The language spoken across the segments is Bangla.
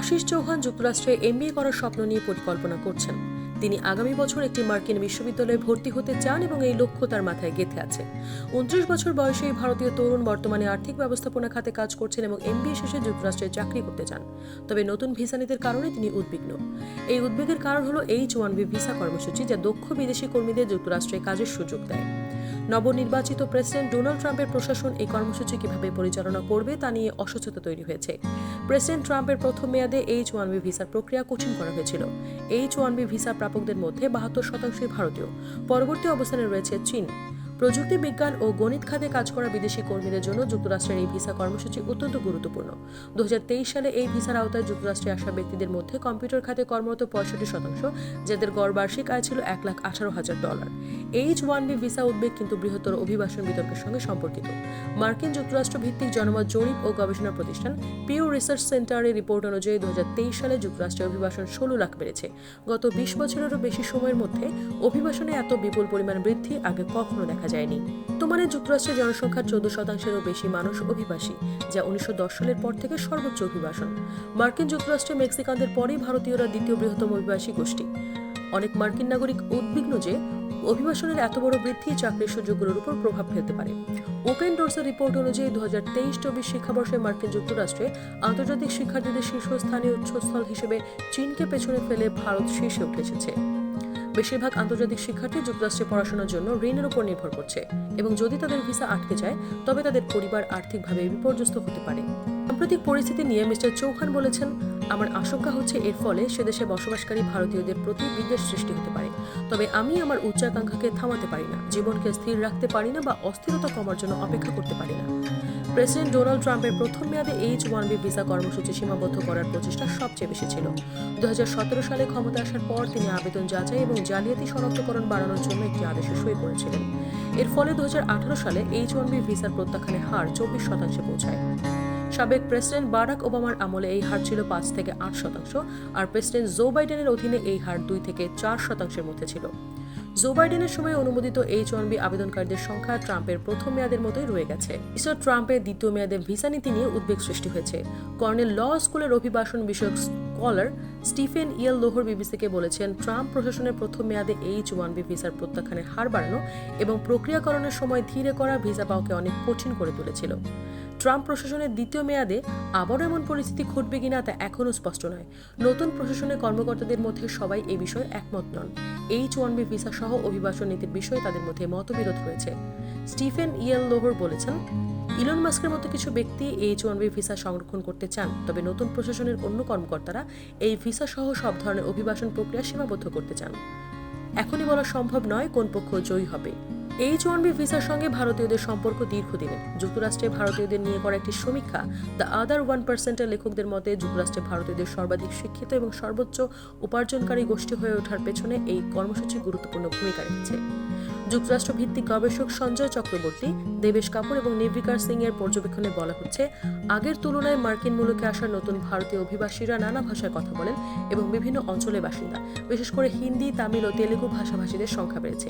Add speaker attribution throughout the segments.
Speaker 1: আশিস চৌহান যুক্তরাষ্ট্রে এমবিএ করার স্বপ্ন নিয়ে পরিকল্পনা করছেন। তিনি আগামী বছর একটি মার্কিন বিশ্ববিদ্যালয়ে ভর্তি হতে চান এবং এই লক্ষ্য তার মাথায় গেঁথে আছে। উনত্রিশ বছর বয়সে এই ভারতীয় তরুণ বর্তমানে আর্থিক ব্যবস্থাপনা খাতে কাজ করছেন এবং এমবিএ শেষে যুক্তরাষ্ট্রে চাকরি করতে চান। তবে নতুন ভিসা নীতির কারণে তিনি উদ্বিগ্ন। এই উদ্বেগের কারণ হলো এইচ ওয়ান বি ভিসা কর্মসূচি যা দক্ষ বিদেশি কর্মীদের যুক্তরাষ্ট্রে কাজের সুযোগ দেয়। নবনির্বাচিত প্রেসিডেন্ট ডোনাল্ড ট্রাম্পের প্রশাসন এই কর্মসূচি কীভাবে পরিচালনা করবে তা নিয়ে অসুস্থতা তৈরি হয়েছে। প্রেসিডেন্ট ট্রাম্পের প্রথম মেয়াদে এইচ ওয়ান বি ভিসার প্রক্রিয়া কঠিন করা হয়েছিল। এইচ ওয়ান বি ভিসা প্রাপকদের মধ্যে বাহাত্তর শতাংশই ভারতীয়। পরবর্তী অবস্থানে রয়েছে চীন। প্রযুক্তি বিজ্ঞান ও গণিত খাতে কাজ করা বিদেশি কর্মীদের জন্য যুক্তরাষ্ট্রের এই ভিসা কর্মসূচি অত্যন্ত গুরুত্বপূর্ণ। দু সালে এই ভিসার আওতায় যুক্তরাষ্ট্রে আসা ব্যক্তিদের মধ্যে কম্পিউটার খাতে কর্মরত পঁয়ষট্টি শতাংশ, যাদের গড় বার্ষিক আয় ছিল এক লাখ আঠারো হাজার dollar. H one B visa উদ্বেগ কিন্তু বৃহত্তর অভিবাসন বিতর্কের সঙ্গে সম্পর্কিত। মার্কিন যুক্তরাষ্ট্র ভিত্তিক জনমত জরিপ ও গবেষণা প্রতিষ্ঠান পিউ রিসার্চ সেন্টারের রিপোর্ট অনুযায়ী দু হাজার তেইশ সালে যুক্তরাষ্ট্রে অভিবাসন ষোলো লাখ বেড়েছে। গত বিশ বছরেরও বেশি সময়ের মধ্যে অভিবাসনে এত বিপুল পরিমাণ বৃদ্ধি আগে কখনো দেখা যায়নি। বর্তমানে যুক্তরাষ্ট্রের জনসংখ্যার চোদ্দ শতাংশেরও বেশি মানুষ অভিবাসী, যা উনিশশো সালের পর থেকে সর্বোচ্চ অভিবাসন। মার্কিন যুক্তরাষ্ট্রে, মেক্সিকানদের পরই ভারতীয়রা দ্বিতীয় বৃহত্তম অভিবাসী গোষ্ঠী। অনেক মার্কিন নাগরিক উদ্বিগ্ন যে, অভিবাসনের এত বড় বৃদ্ধি চাকরির সুযোগগুলোর উপর প্রভাব ফেলতে পারে। ওপেন ডোরসের রিপোর্ট অনুযায়ী দু হাজার তেইশ চব্বিশ শিক্ষাবর্ষে মার্কিন যুক্তরাষ্ট্রে আন্তর্জাতিক শিক্ষার্থীদের শীর্ষস্থানীয় উৎসস্থল হিসেবে চীনকে পেছনে ফেলে ভারত শীর্ষে উঠে এসেছে বেশিরভাগ আন্তর্জাতিক শিক্ষার্থী যুক্তরাষ্ট্রে পড়াশোনার জন্য ঋণের উপর নির্ভর করছে এবং যদি তাদের ভিসা আটকে যায়, তবে তাদের পরিবার আর্থিকভাবে বিপর্যস্ত হতে পারে। সাম্প্রতিক পরিস্থিতি নিয়ে মিস্টার চৌহান বলেছেন, আমার আশঙ্কা হচ্ছে এর ফলে সে দেশে বসবাসকারী ভারতীয়দের প্রতি বিদ্বেষ সৃষ্টি হতে পারে। তবে আমি আমার উচ্চাকাঙ্ক্ষাকে থামাতে পারি না, জীবনকে স্থির রাখতে পারি না বা অস্থিরতা কমার জন্য অপেক্ষা করতে পারি না। প্রেসিডেন্ট ডোনাল্ড ট্রাম্পের প্রথম মেয়াদে এইচ ওয়ান বি ভিসা কর্মসূচি সীমাবদ্ধ করার প্রচেষ্টা সবচেয়ে বেশি ছিল। দুই হাজার সতেরো সালে ক্ষমতা আসার পর তিনি আবেদন যাচাই এবং জালিয়াতি শনাক্তকরণ বাড়ানোর জন্য একটি আদেশে সই করেছিলেন। এর ফলে দু হাজার আঠারো সালে এইচ ওয়ান বি ভিসার প্রত্যাখ্যানের হার চব্বিশ শতাংশে পৌঁছায়। সাবেক প্রেসিডেন্ট বারাক ওবামার আমলে এই হার ছিল পাঁচ থেকে আট শতাংশ, আর প্রেসিডেন্ট জো বাইডেনের অধীনে এই হার দুই থেকে চার শতাংশের মধ্যে ছিল। জো বাইডেনের সময় অনুমোদিত এইচ ওয়ান বি আবেদনকারীদের সংখ্যা ট্রাম্পের প্রথম মেয়াদের মতোই রয়ে গেছে। মিস্টার ট্রাম্পের দ্বিতীয় মেয়াদে ভিসা নীতি নিয়ে উদ্বেগ সৃষ্টি হয়েছে। কর্নেল ল স্কুলের অভিবাসন বিষয়ক স্কলার স্টিফেন ইয়েল লোহর বিবিসিকে বলেছেন, ট্রাম্প প্রশাসনের প্রথম মেয়াদে এইচ ওয়ান বি ভিসার প্রত্যাখ্যানের হার বাড়ানো এবং প্রক্রিয়াকরণের সময় ধীরে করা ভিসা পাওয়াকে অনেক কঠিন করে তুলেছিল। ট্রাম্প প্রশাসনের দ্বিতীয় মেয়াদে আবারও এমন পরিস্থিতি ঘটবে কিনা তা এখনও স্পষ্ট নয়। নতুন প্রশাসনের কর্মকর্তাদের মধ্যে সবাই এই বিষয়ে একমত নন। এইচ ওয়ান বি ভিসা সহ অভিবাসন নীতির বিষয়ে তাদের মধ্যে মতবিরোধ রয়েছে। স্টিফেন ইয়েল লোহর বলেছেন, ইলন মাস্কের মতো কিছু ব্যক্তি এইচ ওয়ান বি ভিসা সংরক্ষণ করতে চান, তবে নতুন প্রশাসনের অন্য কর্মকর্তারা এই ভিসা সহ সব ধরনের অভিবাসন প্রক্রিয়া সীমাবদ্ধ করতে চান। এখনই বলা সম্ভব নয় কোন পক্ষ জয়ী হবে। এইচ ওয়ান বি ভিসার সঙ্গে ভারতীয়দের সম্পর্ক দীর্ঘদিনের। যুক্তরাষ্ট্রে ভারতীয়দের নিয়ে করা একটি সমীক্ষা, দ্য আদার ওয়ান পার্সেন্টের লেখকদের মতে যুক্তরাষ্ট্রে ভারতীয়দের সর্বাধিক শিক্ষিত এবং সর্বোচ্চ উপার্জনকারী গোষ্ঠী হয়ে ওঠার পেছনে এই কর্মসূচি গুরুত্বপূর্ণ ভূমিকা রেখেছে। যুক্তরাষ্ট্র ভিত্তিক গবেষক সঞ্জয় চক্রবর্তী, দেবেশ কাপুর এবং নির্বিকার সিং এর পর্যবেক্ষণে বলা হচ্ছে, আগের তুলনায় মার্কিন মূলকে আসা নতুন ভারতীয় অভিবাসীরা নানা ভাষায় কথা বলেন এবং বিভিন্ন অঞ্চলের বাসিন্দা। বিশেষ করে হিন্দি, তামিল ও তেলেগু ভাষাভাষীদের সংখ্যা বেড়েছে।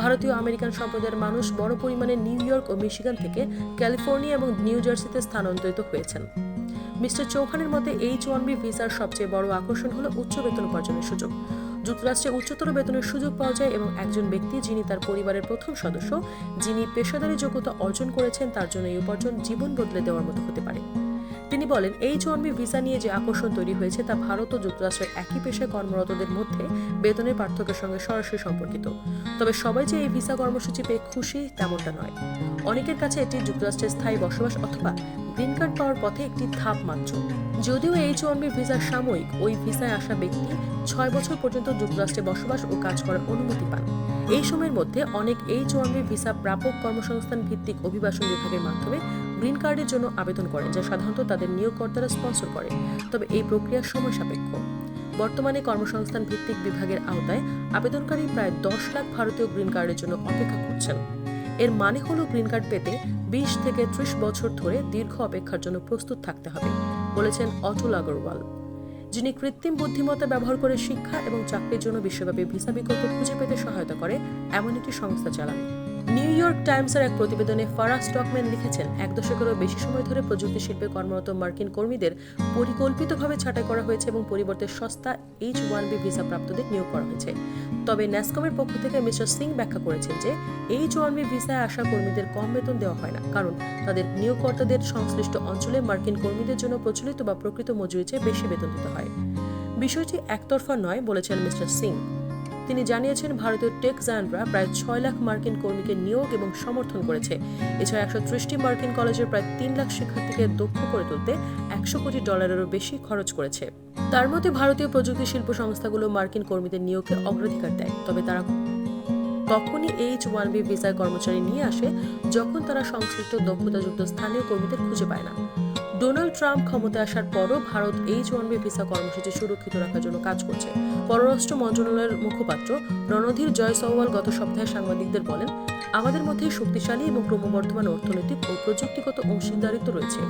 Speaker 1: ভারতীয় আমেরিকান সম্প্রদায়ের মানুষ বড় পরিমাণে নিউ ইয়র্ক ও মিশিগান থেকে ক্যালিফোর্নিয়া এবং নিউ জার্সিতে স্থানান্তরিত হয়েছেন। মিস্টার চৌহানের মতে এইচ ওয়ান বি ভিসার সবচেয়ে বড় আকর্ষণ হল উচ্চ বেতন উপার্জনের সুযোগ। যুক্তরাষ্ট্রে উচ্চতর বেতনের সুযোগ পাওয়া যায় এবং একজন ব্যক্তি যিনি তার পরিবারের প্রথম সদস্য, যিনি পেশাদারি যোগ্যতা অর্জন করেছেন, তার জন্য এই উপার্জন জীবন বদলে দেওয়ার মতো হতে পারে। তিনি বলেন ওয়ান বি ভিসা নিয়ে যে আকর্ষণ তৈরি হয়েছে, তা ভারত ও যুক্তরাষ্ট্রের একই পেশায় কর্মরতদের মধ্যে বেতনের পার্থক্যের সঙ্গে সরাসরি সম্পর্কিত। তবে সবাই যে এই ভিসা কর্মসূচি পেয়ে খুশি, তেমনটা নয়। অনেকের কাছে এটি যুক্তরাষ্ট্রের স্থায়ী বসবাস অথবা গ্রিন কার্ড পাওয়ার পথে একটি ধাপ মাত্র। যদিও এইচ ওয়ান ভিসার সাময়িক, ওই ভিসায় আসা ব্যক্তি ছয় বছর পর্যন্ত যুক্তরাষ্ট্রে বসবাস ও কাজ করার অনুমতি পান। এই সময়ের মধ্যে অনেক এইচ ওয়ান ভিসা প্রাপক কর্মসংস্থান ভিত্তিক অভিবাসন বিভাগের মাধ্যমে গ্রিন কার্ডের জন্য আবেদন করেন, যা সাধারণত তাদের নিয়োগকর্তারা স্পন্সর করে। তবে এই প্রক্রিয়া সময় সাপেক্ষ। বর্তমানে কর্মসংস্থান ভিত্তিক বিভাগের আওতায় আবেদনকারী প্রায় দশ লাখ ভারতীয় গ্রিন কার্ডের জন্য অপেক্ষা করছেন। এর মানে হলো গ্রিন কার্ড পেতে বিশ থেকে ত্রিশ বছর ধরে দীর্ঘ অপেক্ষার জন্য প্রস্তুত থাকতে হবে, বলেছেন অটল আগরওয়াল, যিনি কৃত্রিম বুদ্ধিমত্তা ব্যবহার করে শিক্ষা এবং চাকরির জন্য বিশ্বব্যাপী ভিসা বিকল্প খুঁজে পেতে সহায়তা করে, এমন একটি সংস্থা চালান। নিউ ইয়র্ক টাইমসের এক প্রতিবেদনে ফারাহ স্টকম্যান লিখেছেন, এক দশকেরও বেশি সময় ধরে প্রযুক্তি শিল্পে কর্মরত মার্কিন কর্মীদের পরিকল্পিতভাবে ছাঁটাই করা হয়েছে এবং পরিবর্তে সস্তা এইচ ওয়ান বি ভিসা প্রাপ্তদের নিয়োগ করা হয়েছে। তবে ন্যাসকমের পক্ষ থেকে মিস্টার সিং ব্যাখ্যা করেছেন যে এইচ ওয়ান বি ভিসায় আসা কর্মীদের কম বেতন দেওয়া হয় না, কারণ তাদের নিয়োগকর্তাদের সংশ্লিষ্ট অঞ্চলে মার্কিন কর্মীদের জন্য প্রচলিত বা প্রকৃত মজুরি চেয়ে বেশি বেতন দিতে হয়। বিষয়টি একতরফা নয়, বলেছেন মিস্টার সিং। তিনি জানিয়েছেন, ভারতীয় টেক জায়ান্টরা প্রায় ছয় লাখ মার্কিন কর্মীকে নিয়োগ এবং সমর্থন করেছে। এছাড়া একশো ত্রিশটি মার্কিন কলেজের প্রায় তিন লাখ শিক্ষার্থীকে দক্ষ করে তুলতে একশো কোটি ডলারেরও বেশি খরচ করেছে। তার মধ্যে ভারতীয় প্রযুক্তি শিল্প সংস্থাগুলো মার্কিন কর্মীদের নিয়োগকে অগ্রাধিকার দেয়। তবে তারা তখনই এইচ ওয়ান বি ভিসায় কর্মচারী নিয়ে আসে, যখন তারা সংশ্লিষ্ট দক্ষতাযুক্ত স্থানীয় কর্মীদের খুঁজে পায় না। ডোনাল্ড ট্রাম্প ক্ষমতায় আসার পরও Bharat H one B visa কর্মসূচি সুরক্ষিত রাখার জন্য কাজ করছে। পররাষ্ট্র মন্ত্রণালয়ের মুখপাত্র রণধীর জয়সওয়াল গত সপ্তাহে সাংবাদিকদের বলেন, আমাদের মধ্যে শক্তিশালী এবং ক্রমবর্ধমান অর্থনৈতিক ও প্রযুক্তিগত অংশীদারিত্ব রয়েছে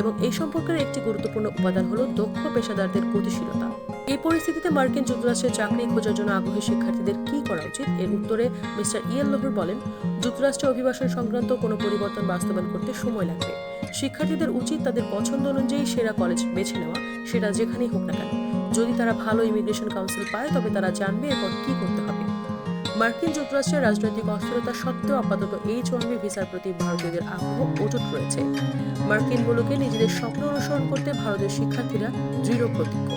Speaker 1: এবং এই সম্পর্কের একটি গুরুত্বপূর্ণ উপাদান হল দক্ষ পেশাদারদের গতিশীলতা। এই পরিস্থিতিতে মার্কিন যুক্তরাষ্ট্রে চাকরি খোঁজার জন্য আগ্রহী শিক্ষার্থীদের কি করা উচিত? এর উত্তরে মিস্টার ইয়েল লোহর বলেন, যুক্তরাষ্ট্রে অভিবাসন সংক্রান্ত কোনো পরিবর্তন বাস্তবায়ন করতে সময় লাগবে। শিক্ষার্থীদের উচিত তাদের পছন্দ অনুযায়ী সেরা কলেজ বেছে নেওয়া, সেটা যেখানেই হোক না কেন। যদি তারা ভালো ইমিগ্রেশন কাউন্সিল পায়, তবে তারা জানবে এরপর কি করতে হবে। মার্কিন যুক্তরাষ্ট্রের রাজনৈতিক অস্থিরতা সত্ত্বেও আপাতত এইচ ওয়ান বি ভিসার প্রতি ভারতীয়দের আগ্রহ অটুট রয়েছে। মার্কিন মুলুকে নিজেদের স্বপ্ন অনুসরণ করতে ভারতের শিক্ষার্থীরা দৃঢ় প্রতিজ্ঞ